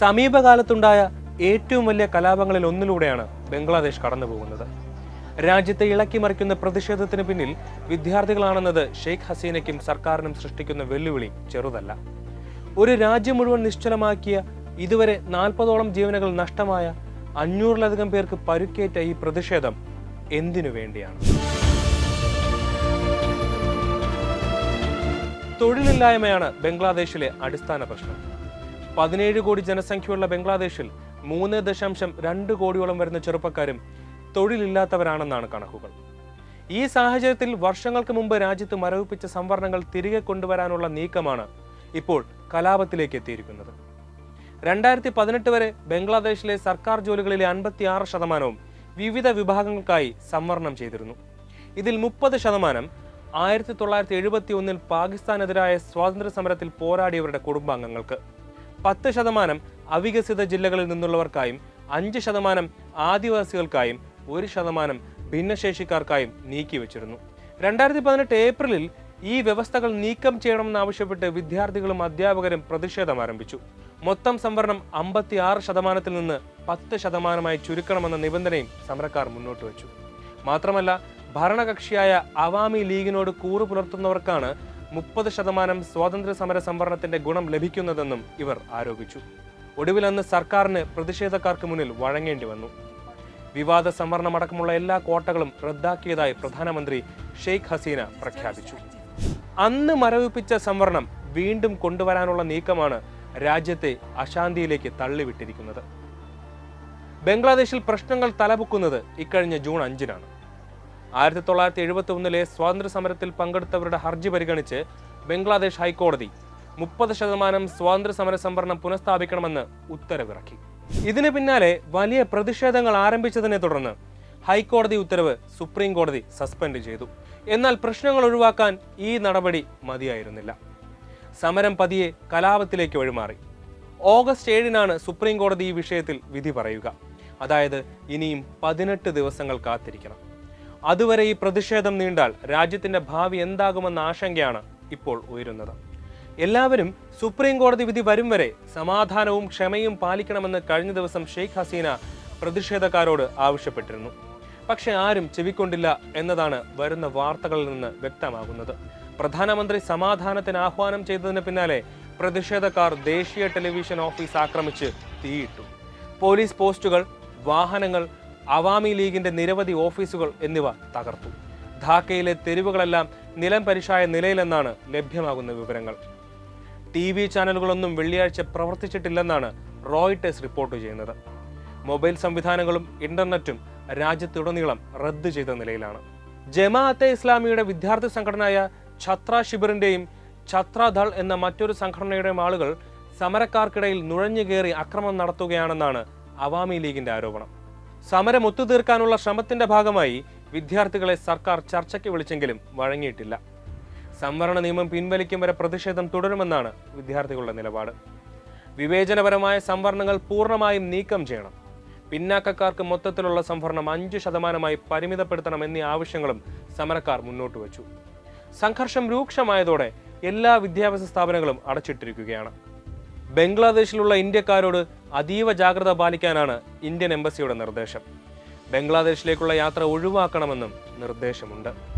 സമീപകാലത്തുണ്ടായ ഏറ്റവും വലിയ കലാപങ്ങളിൽ ഒന്നിലൂടെയാണ് ബംഗ്ലാദേശ് കടന്നു പോകുന്നത് രാജ്യത്തെ ഇളക്കി മറിക്കുന്ന പ്രതിഷേധത്തിന് പിന്നിൽ വിദ്യാർത്ഥികളാണെന്നത് ഷെയ്ഖ് ഹസീനയ്ക്കും സർക്കാരിനും സൃഷ്ടിക്കുന്ന വെല്ലുവിളി ചെറുതല്ല. ഒരു രാജ്യം മുഴുവൻ നിശ്ചലമാക്കിയ ഇതുവരെ നാൽപ്പതോളം ജീവനകൾ നഷ്ടമായ അഞ്ഞൂറിലധികം പേർക്ക് പരുക്കേറ്റ ഈ പ്രതിഷേധം എന്തിനു വേണ്ടിയാണ്? തൊഴിലില്ലായ്മയാണ് ബംഗ്ലാദേശിലെ അടിസ്ഥാന പ്രശ്നം. പതിനേഴ് കോടി ജനസംഖ്യയുള്ള ബംഗ്ലാദേശിൽ മൂന്ന് ദശാംശം രണ്ട് കോടിയോളം വരുന്ന ചെറുപ്പക്കാരും തൊഴിലില്ലാത്തവരാണെന്നാണ് കണക്കുകൾ. ഈ സാഹചര്യത്തിൽ വർഷങ്ങൾക്ക് മുമ്പ് രാജ്യത്ത് മരവിപ്പിച്ച സംവരണങ്ങൾ തിരികെ കൊണ്ടുവരാനുള്ള നീക്കമാണ് ഇപ്പോൾ കലാപത്തിലേക്ക് എത്തിയിരിക്കുന്നത്. രണ്ടായിരത്തി പതിനെട്ട് വരെ ബംഗ്ലാദേശിലെ സർക്കാർ ജോലികളിലെ അൻപത്തി ആറ് ശതമാനവും വിവിധ വിഭാഗങ്ങൾക്കായി സംവരണം ചെയ്തിരുന്നു. ഇതിൽ മുപ്പത് ശതമാനം ആയിരത്തി തൊള്ളായിരത്തി എഴുപത്തി ഒന്നിൽ പാകിസ്ഥാനെതിരായ സ്വാതന്ത്ര്യ സമരത്തിൽ പോരാടിയവരുടെ കുടുംബാംഗങ്ങൾക്ക്. പത്ത് ശതമാനം അവികസിത ജില്ലകളിൽ നിന്നുള്ളവർക്കായും അഞ്ച് ശതമാനം ആദിവാസികൾക്കായും ഒരു ശതമാനം ഭിന്നശേഷിക്കാർക്കായും നീക്കിവച്ചിരുന്നു രണ്ടായിരത്തി പതിനെട്ട് ഏപ്രിലിൽ ഈ വ്യവസ്ഥകൾ നീക്കം ചെയ്യണമെന്നാവശ്യപ്പെട്ട് വിദ്യാർത്ഥികളും അധ്യാപകരും പ്രതിഷേധം ആരംഭിച്ചു. മൊത്തം സംവരണം അമ്പത്തി ആറ് ശതമാനത്തിൽ നിന്ന് പത്ത് ശതമാനമായി ചുരുക്കണമെന്ന നിബന്ധനയും സമരക്കാർ മുന്നോട്ട് വെച്ചു. മാത്രമല്ല ഭരണകക്ഷിയായ അവാമി ലീഗിനോട് കൂറു പുലർത്തുന്നവർക്കാണ് മുപ്പത് ശതമാനം സ്വാതന്ത്ര്യ സമര സംവരണത്തിന്റെ ഗുണം ലഭിക്കുന്നതെന്നും ഇവർ ആരോപിച്ചു. ഒടുവിൽ അന്ന് സർക്കാരിന് പ്രതിഷേധക്കാർക്ക് മുന്നിൽ വഴങ്ങേണ്ടി വന്നു. വിവാദ സംവരണമടക്കമുള്ള എല്ലാ കോട്ടകളും റദ്ദാക്കിയതായി പ്രധാനമന്ത്രി ഷെയ്ഖ് ഹസീന പ്രഖ്യാപിച്ചു. അന്ന് മരവിപ്പിച്ച സംവരണം വീണ്ടും കൊണ്ടുവരാനുള്ള നീക്കമാണ് രാജ്യത്തെ അശാന്തിയിലേക്ക് തള്ളിവിട്ടിരിക്കുന്നത്. ബംഗ്ലാദേശിൽ പ്രശ്നങ്ങൾ തലപൊക്കുന്നത് ഇക്കഴിഞ്ഞ ജൂൺ അഞ്ചിനാണ്. ആയിരത്തി തൊള്ളായിരത്തി എഴുപത്തി ഒന്നിലെ സ്വാതന്ത്ര്യ സമരത്തിൽ പങ്കെടുത്തവരുടെ ഹർജി പരിഗണിച്ച് ബംഗ്ലാദേശ് ഹൈക്കോടതി മുപ്പത് ശതമാനം സ്വാതന്ത്ര്യ സമര സംവരണം പുനഃസ്ഥാപിക്കണമെന്ന് ഉത്തരവിറക്കി. ഇതിന് പിന്നാലെ വലിയ പ്രതിഷേധങ്ങൾ ആരംഭിച്ചതിനെ തുടർന്ന് ഹൈക്കോടതി ഉത്തരവ് സുപ്രീം കോടതി സസ്പെൻഡ് ചെയ്തു. എന്നാൽ പ്രശ്നങ്ങൾ ഒഴിവാക്കാൻ ഈ നടപടി മതിയായിരുന്നില്ല. സമരം പതിയെ കലാപത്തിലേക്ക് വഴിമാറി. ഓഗസ്റ്റ് ഏഴിനാണ് സുപ്രീം കോടതി ഈ വിഷയത്തിൽ വിധി പറയുക. അതായത് ഇനിയും പതിനെട്ട് ദിവസങ്ങൾ കാത്തിരിക്കണം. അതുവരെ ഈ പ്രതിഷേധം നീണ്ടാൽ രാജ്യത്തിന്റെ ഭാവി എന്താകുമെന്ന ആശങ്കയാണ് ഇപ്പോൾ ഉയരുന്നത്. എല്ലാവരും സുപ്രീം കോടതി വിധി വരും വരെ സമാധാനവും ക്ഷമയും പാലിക്കണമെന്ന് കഴിഞ്ഞ ദിവസം ഷെയ്ഖ് ഹസീന പ്രതിഷേധക്കാരോട് ആവശ്യപ്പെട്ടിരുന്നു. പക്ഷെ ആരും ചെവിക്കൊണ്ടില്ല എന്നതാണ് വരുന്ന വാർത്തകളിൽ നിന്ന് വ്യക്തമാകുന്നത്. പ്രധാനമന്ത്രി സമാധാനത്തിന് ആഹ്വാനം ചെയ്തതിന് പിന്നാലെ പ്രതിഷേധക്കാർ ദേശീയ ടെലിവിഷൻ ഓഫീസ് ആക്രമിച്ച് തീയിട്ടു. പോലീസ് പോസ്റ്റുകൾ വാഹനങ്ങൾ അവാമി ലീഗിന്റെ നിരവധി ഓഫീസുകൾ എന്നിവ തകർത്തു. ധാക്കയിലെ തെരുവുകളെല്ലാം നിലം പരിശായ നിലയിലെന്നാണ് ലഭ്യമാകുന്ന വിവരങ്ങൾ. ടി വി ചാനലുകളൊന്നും വെള്ളിയാഴ്ച പ്രവർത്തിച്ചിട്ടില്ലെന്നാണ് റോയിട്ടേഴ്സ് റിപ്പോർട്ട് ചെയ്യുന്നത്. മൊബൈൽ സംവിധാനങ്ങളും ഇന്റർനെറ്റും രാജ്യത്തുടനീളം റദ്ദ് ചെയ്ത നിലയിലാണ്. ജമാഅത്തെ ഇസ്ലാമിയുടെ വിദ്യാർത്ഥി സംഘടനയായ ഛത്ര ശിബിറിന്റെയും ഛത്രദൾ എന്ന മറ്റൊരു സംഘടനയുടെയും ആളുകൾ സമരക്കാർക്കിടയിൽ നുഴഞ്ഞു കയറി അക്രമം നടത്തുകയാണെന്നാണ് അവാമി ലീഗിന്റെ ആരോപണം. സമരം ഒത്തുതീർക്കാനുള്ള ശ്രമത്തിന്റെ ഭാഗമായി വിദ്യാർത്ഥികളെ സർക്കാർ ചർച്ചയ്ക്ക് വിളിച്ചെങ്കിലും വഴങ്ങിയിട്ടില്ല. സംവരണ നിയമം പിൻവലിക്കും വരെ പ്രതിഷേധം തുടരുമെന്നാണ് വിദ്യാർത്ഥികളുടെ നിലപാട്. വിവേചനപരമായ സംവരണങ്ങൾ പൂർണമായും നീക്കം ചെയ്യണം. പിന്നാക്കക്കാർക്ക് മൊത്തത്തിലുള്ള സംവരണം അഞ്ച് ശതമാനമായി പരിമിതപ്പെടുത്തണം എന്നീ ആവശ്യങ്ങളും സമരക്കാർ മുന്നോട്ട് വച്ചു. സംഘർഷം രൂക്ഷമായതോടെ എല്ലാ വിദ്യാഭ്യാസ സ്ഥാപനങ്ങളും അടച്ചിട്ടിരിക്കുകയാണ്. ബംഗ്ലാദേശിലുള്ള ഇന്ത്യക്കാരോട് അതീവ ജാഗ്രത പാലിക്കാനാണ് ഇന്ത്യൻ എംബസിയുടെ നിർദ്ദേശം. ബംഗ്ലാദേശിലേക്കുള്ള യാത്ര ഒഴിവാക്കണമെന്നും നിർദ്ദേശമുണ്ട്.